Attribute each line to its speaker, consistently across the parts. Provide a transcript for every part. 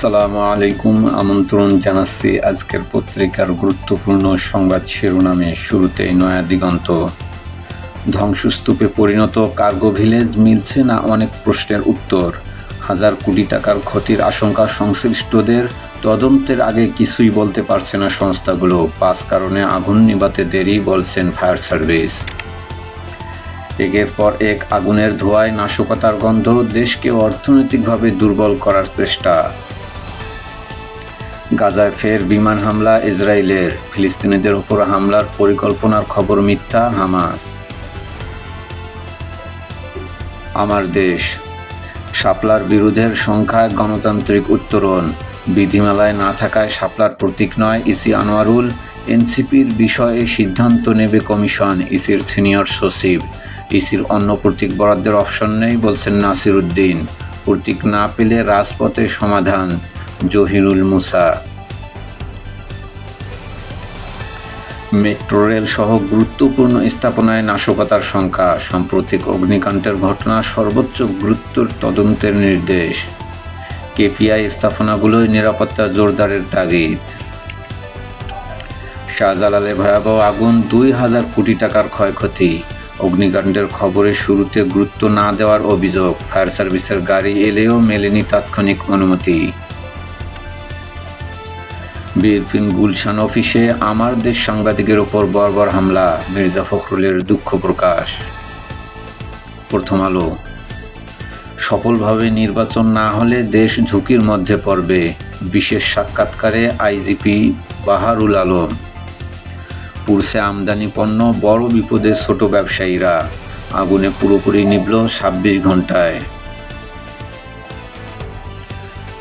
Speaker 1: আসসালামু আলাইকুম। আমন্ত্রণ জানাচ্ছি আজকের পত্রিকার গুরুত্বপূর্ণ সংবাদ শিরোনামে শুরুতেই নয়া দিগন্ত। ধ্বংসস্তূপে পরিণত কার্গো ভিলেজ মিলছে না অনেক প্রশ্নের উত্তর। হাজার কোটি টাকার ক্ষতির আশঙ্কা সংশ্লিষ্টদের। তদন্তের আগে কিছুই বলতে পারছে না সংস্থাগুলো। পাঁচ কারণে আগুন নিবাতে দেরি বলছেন ফায়ার সার্ভিস। একের পর এক আগুনের ধোঁয়ায় নাশকতার গন্ধ দেশকে অর্থনৈতিকভাবে দুর্বল করার চেষ্টা। গাজায় ফের বিমান হামলা, ইসরায়েলের ফিলিস্তিনিদের উপর হামলার পরিকল্পনার খবর মিথ্যা হামাস। আমার দেশ, শাপলার বিরোধের সংখ্যায় গণতান্ত্রিক উত্তরণ। বিধিমালায় না থাকায় শাপলার প্রতীক নয় ইসি আনোয়ারুল। এনসিপির বিষয়ে সিদ্ধান্ত নেবে কমিশন, ইসির সিনিয়র সচিব। ইসির অন্য প্রতীক বরাদ্দের অপশন নেই, বলছেন নাসির উদ্দিন প্রতীক না পেলে রাজপথে সমাধান। জহিরুল মুসা। মেট্রো রেল সহ গুরুত্বপূর্ণ স্থাপনায় নাশকতার সংখ্যা, সাম্প্রতিক অগ্নিকাণ্ডের ঘটনা, সর্বোচ্চ গুরুত্বের তদন্তের নির্দেশ। কেপিআই স্থাপনাগুলোয় নিরাপত্তা জোরদারের তাগিদ। শাহজালালে ভয়াবহ আগুন দুই হাজার কোটি টাকার ক্ষয়ক্ষতি। অগ্নিকাণ্ডের খবরের শুরুতে গুরুত্ব না দেওয়ার অভিযোগ। ফায়ার সার্ভিসের গাড়ি এলেও মেলেনি তাৎক্ষণিক অনুমতি। বিএনপির গুলশান অফিসে আমার দেশ সাংবাদিকের ওপর বর্বর হামলা, মির্জা ফখরুলের দুঃখ প্রকাশ। প্রথম আলো। সফলভাবে নির্বাচন না হলে দেশ ঝুঁকির মধ্যে পড়বে, বিশেষ সাক্ষাৎকারে আইজিপি বাহারুল আলম। পুরসে আমদানি পণ্য বড় বিপদে ছোট ব্যবসায়ীরা, আগুনে পুরোপুরি নিবল ছাব্বিশ ঘন্টায়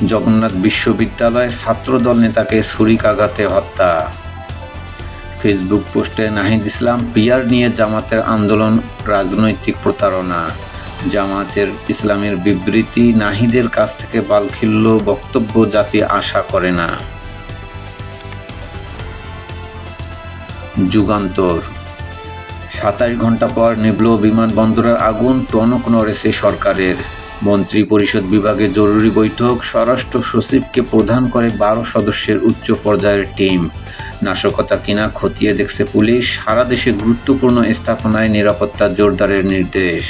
Speaker 1: জগন্নাথ বিশ্ববিদ্যালয় ছাত্রদল নেতাকে ছুরিকাঘাতে হত্যা। ফেসবুক পোস্টে নাহিদ ইসলাম পিয়ার নিয়ে জামাতের আন্দোলন, রাজনৈতিক প্রতারণা। জামাতের ইসলামের বিবৃতি, নাহিদের কাছ থেকে বালখিল্য বক্তব্য জাতি আশা করে না। যুগান্তর। সাতাশ ঘণ্টা পর নিবল বিমানবন্দরের আগুন, টনক নড়েছে সরকারের। মন্ত্রী পরিষদ বিভাগে জরুরি বৈঠক, স্বরাষ্ট্র সচিবকে প্রধান করে বারো সদস্যের উচ্চ পর্যায়ের টিম। নাশকতা কিনা খতিয়ে দেখছে পুলিশ, সারা দেশে গুরুত্বপূর্ণ স্থাপনায় নিরাপত্তা জোরদারের নির্দেশ।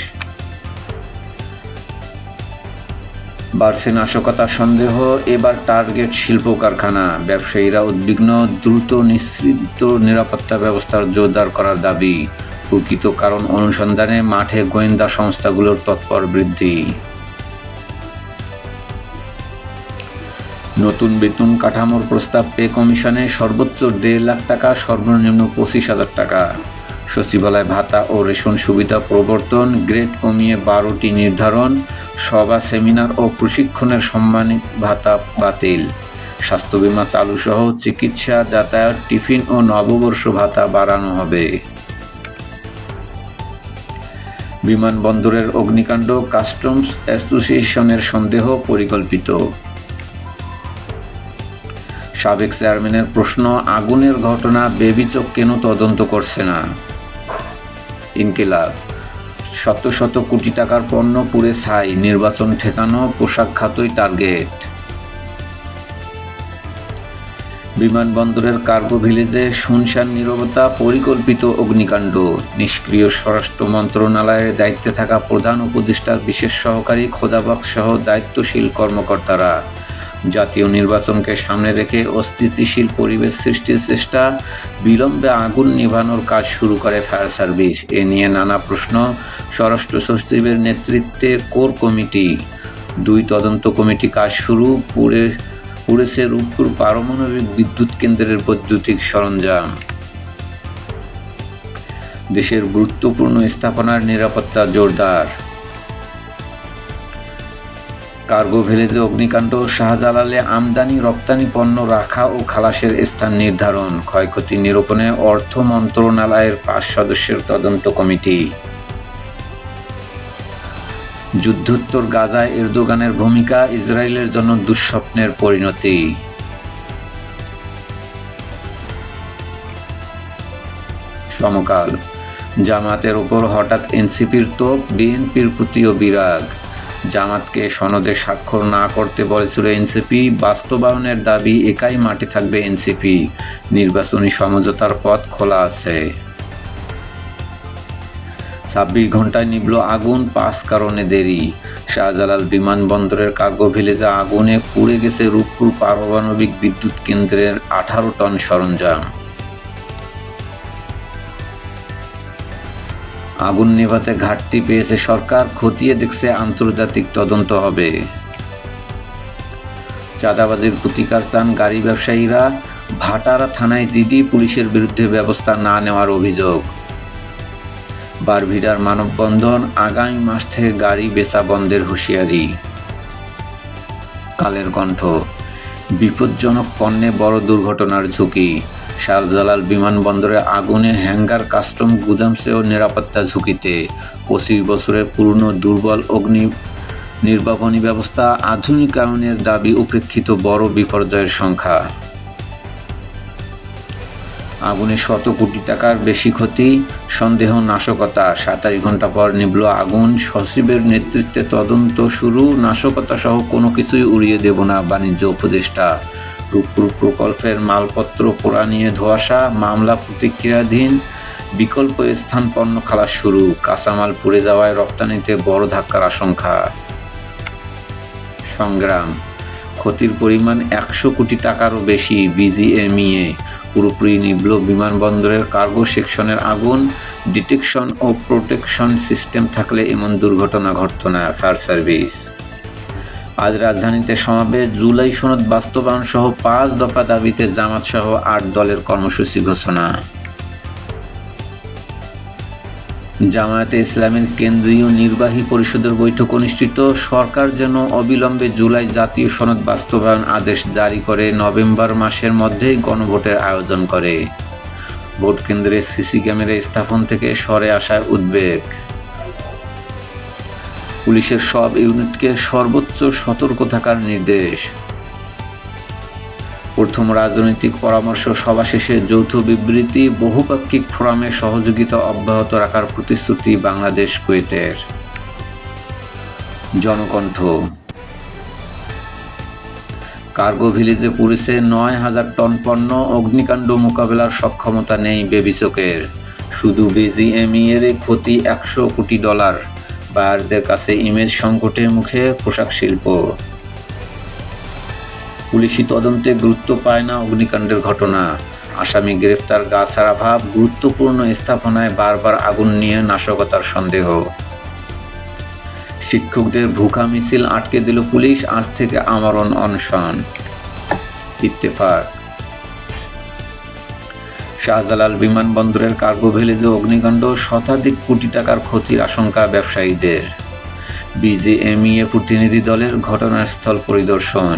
Speaker 1: বাড়ছে নাশকতা সন্দেহ, এবার টার্গেট শিল্প কারখানা ব্যবসায়ীরা উদ্বিগ্ন, দ্রুত নিশ্চিত নিরাপত্তা ব্যবস্থার জোরদার করার দাবি। প্রকৃত কারণ অনুসন্ধানে মাঠে গোয়েন্দা সংস্থাগুলোর তৎপর বৃদ্ধি। নতুন বেতন কাঠামোর প্রস্তাব পে কমিশনে সর্বোচ্চ দেড় লাখ টাকা, সর্বনিম্ন পঁচিশ হাজার টাকা। সচিবালয় ভাতা ও রেশন সুবিধা প্রবর্তন, গ্রেড কমিয়ে বারোটি নির্ধারণ, সভা, সেমিনার ও প্রশিক্ষণের সম্মানিত ভাতা বাতিল। স্বাস্থ্য বিমা চালু সহ চিকিৎসা, যাতায়াত, টিফিন ও নববর্ষ ভাতা বাড়ানো হবে। বিমানবন্দরের অগ্নিকাণ্ড, কাস্টমস অ্যাসোসিয়েশনের সন্দেহ পরিকল্পিত। সাবেক চেয়ারম্যানের প্রশ্ন, আগুনের ঘটনা বেবিচক কেন তদন্ত করছে না? ইনকিলাব, শত শত কোটি টাকার পণ্য পুড়ে ছাই, নির্বাচন ঠেকানো পোশাক খাতই টার্গেট বিমানবন্দরের কার্গো ভিলেজে শুনশান নিরবতা, পরিকল্পিত অগ্নিকাণ্ড। নিষ্ক্রিয় স্বরাষ্ট্র মন্ত্রণালয়ের দায়িত্বে থাকা প্রধান উপদেষ্টার বিশেষ সহকারী খোদাবাক সহ দায়িত্বশীল কর্মকর্তারা। জাতীয় নির্বাচনকে সামনে রেখে অস্থিতিশীল পরিবেশ সৃষ্টির চেষ্টা, বিলম্বে আগুন নিভানোর কাজ শুরু করে ফায়ার সার্ভিস। এ নিয়ে নানা প্রশ্ন। স্বরাষ্ট্র সচিবের নেতৃত্বে কোর কমিটি। দুই তদন্ত কমিটি কাজ শুরু। পুড়ে পুড়েছে রূপপুর পারমাণবিক বিদ্যুৎ কেন্দ্রের বৈদ্যুতিক সরঞ্জাম। দেশের গুরুত্বপূর্ণ স্থাপনার নিরাপত্তা জোরদার। কার্গো ভিলেজে অগ্নিকাণ্ড, শাহজালালে আমদানি, রপ্তানি পণ্য রাখা ও খালাসের স্থান নির্ধারণ, ক্ষয়ক্ষতি নিরূপণে অর্থ মন্ত্রণালয়ের পাঁচ সদস্যের তদন্ত কমিটি। যুদ্ধোত্তর গাজায় এরদোগানের ভূমিকা ইসরায়েলের জন্য দুঃস্বপ্নের পরিণতি। সমকাল, জামাতের ওপর হঠাৎ এনসিপির তোপ, বিএনপির প্রতিও বিরাগ। জামাতকে সনদে স্বাক্ষর না করতে বলেছিল এনসিপি। বাস্তবায়নের দাবি একাই মাঠে থাকবে এনসিপি। নির্বাচনী সমঝোতার পথ খোলা আছে। ছাব্বিশ ঘন্টায় নিবল আগুন, পাঁচ কারণে দেরি। শাহজালাল বিমানবন্দরের কার্গো ভিলেজে আগুনে পুড়ে গেছে রূপপুর পারমাণবিক বিদ্যুৎ কেন্দ্রের আঠারো টন সরঞ্জাম। আগুন নেভাতে ঘাটতি পেয়েছে সরকার, খতিয়ে দেখছে আন্তর্জাতিক তদন্ত হবে। চাঁদাবাজির প্রতিকার চান গাড়ি ব্যবসায়ীরা। ভাটারা থানায় জিডি পুলিশের বিরুদ্ধে ব্যবস্থা না নেওয়ার অভিযোগ। বারভিডার মানববন্ধন আগামী মাস থেকে গাড়ি বেচা বন্ধের হুঁশিয়ারি। কালের কণ্ঠ, বিপজ্জনক পণ্যে বড় দুর্ঘটনার ঝুঁকি। শাহজালাল বিমানবন্দরে আগুনে হ্যাঙ্গার, কাস্টম গুদামসেও নিরাপত্তা ঝুঁকিতে। পঁচিশ বছরের পুরনো দুর্বল অগ্নি নির্বাপনী ব্যবস্থা আধুনিকায়নের দাবি উপেক্ষিত বড় বিপর্যয়ের সংখ্যা। আগুনে শত কোটি টাকার বেশি ক্ষতি, সন্দেহ, নাশকতা। সাতাশ ঘণ্টা পর নিবল আগুন, সচিবের নেতৃত্বে তদন্ত শুরু নাশকতা সহ কোনো কিছুই উড়িয়ে দেব না বাণিজ্য উপদেষ্টা। প্রকল্পের মালপত্র পোড়া নিয়ে ধোয়াশা, মামলা প্রতিক্রিয়াধীন, বিকল্প স্থান পণ্য খালাস শুরু, কাঁচামাল পুড়ে যাওয়ায় রপ্তানিতে বড় ধাক্কার আশঙ্কা। সংগ্রাম, ক্ষতির পরিমাণ একশো কোটি টাকারও বেশি, বিজিএমইএ, পুরোপুরি নিবল বিমানবন্দরের কার্গো সেকশনের আগুন, ডিটেকশন ও প্রোটেকশন সিস্টেম থাকলে এমন দুর্ঘটনা ঘটত না, ফায়ার সার্ভিস। আজ রাজধানীতে সমাবেশ। জুলাই সনদ বাস্তবায়ন সহ পাঁচ দফা দাবিতে জামাত সহ আট দলের কর্মসূচি ঘোষণা। জামায়াতে ইসলামের কেন্দ্রীয় নির্বাহী পরিষদের বৈঠক অনুষ্ঠিত। সরকার যেন অবিলম্বে জুলাই জাতীয় সনদ বাস্তবায়ন আদেশ জারি করে নভেম্বর মাসের মধ্যেই গণভোটের আয়োজন করে। ভোট কেন্দ্রে সিসি ক্যামেরা স্থাপন থেকে সরে আসায় উদ্বেগ। পুলিশের সব ইউনিটকে সর্বোচ্চ সতর্ক থাকার নির্দেশ। প্রথম রাজনৈতিক পরামর্শ সভা শেষে যৌথ বিবৃতি, বহুপাক্ষিক ফোরামে সহযোগিতা অব্যাহত রাখার প্রতিশ্রুতি বাংলাদেশ কুয়েতের। জনকণ্ঠ। কার্গো ভিলেজে পুলিশে নয় হাজার টন পণ্য, অগ্নিকাণ্ড মোকাবেলার সক্ষমতা নেই বেবিচকের শুধু বিজিএমই এর ক্ষতি একশো কোটি ডলার। বায়ারদের কাছে ইমেজ সংকটের মুখে পোশাক শিল্প। পুলিশি তদন্তে গুরুত্ব পায় না অগ্নিকাণ্ডের ঘটনা। আসামি গ্রেফতার গা ছাড়া ভাব গুরুত্বপূর্ণ স্থাপনায় বারবার আগুন নিয়ে নাশকতার সন্দেহ। শিক্ষকদের ভুখা মিছিল আটকে দিল পুলিশ, আজ থেকে আমরণ অনশন। ইত্তেফাক। শাহজালাল বিমানবন্দরের কার্গো ভিলেজে অগ্নিকাণ্ড, শতাধিক কোটি টাকার ক্ষতির আশঙ্কা ব্যবসায়ীদের। বিজেএমইএ প্রতিনিধি দলের ঘটনাস্থল পরিদর্শন।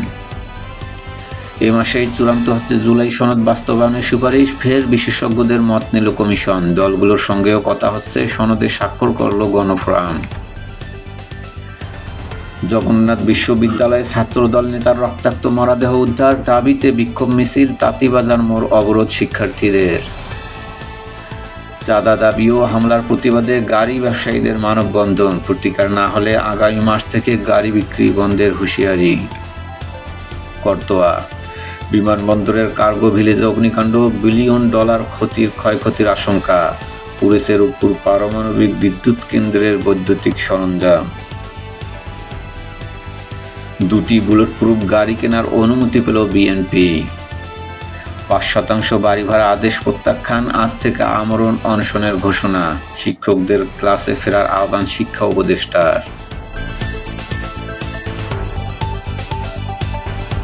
Speaker 1: এ মাসেই চূড়ান্ত হচ্ছে জুলাই সনদ বাস্তবায়নের সুপারিশ। ফের বিশেষজ্ঞদের মত নিল কমিশন। দলগুলোর সঙ্গেও কথা হচ্ছে। সনদে স্বাক্ষর করল গণফোরাম। জগন্নাথ বিশ্ববিদ্যালয়ে ছাত্রদল নেতার রক্তাক্ত মরাদেহ উদ্ধার দাবিতে বিক্ষোভ মিছিল তাঁতিবাজার মোড় অবরোধ শিক্ষার্থীদের। চাঁদা দাবি ও হামলার প্রতিবাদে গাড়ি ব্যবসায়ীদের মানববন্ধন। প্রতিকার না হলে আগামী মাস থেকে গাড়ি বিক্রি বন্ধের হুঁশিয়ারি। করতোয়া, বিমানবন্দরের কার্গো ভিলেজে অগ্নিকাণ্ড, বিলিয়ন ডলার ক্ষতির ক্ষয়ক্ষতির আশঙ্কা। পুরেসের উপর পারমাণবিক বিদ্যুৎ কেন্দ্রের বৈদ্যুতিক সরঞ্জাম। দুটি বুলেট প্রুফ গাড়ি কেনার অনুমতি পেল বিএনপি পাঁচ শতাংশ বাড়ি ভাড়া আদেশ প্রত্যাখ্যান, আজ থেকে আমরণ অনশনের ঘোষণা, শিক্ষকদের ক্লাসে ফেরার আহ্বান শিক্ষা উপদেষ্টার।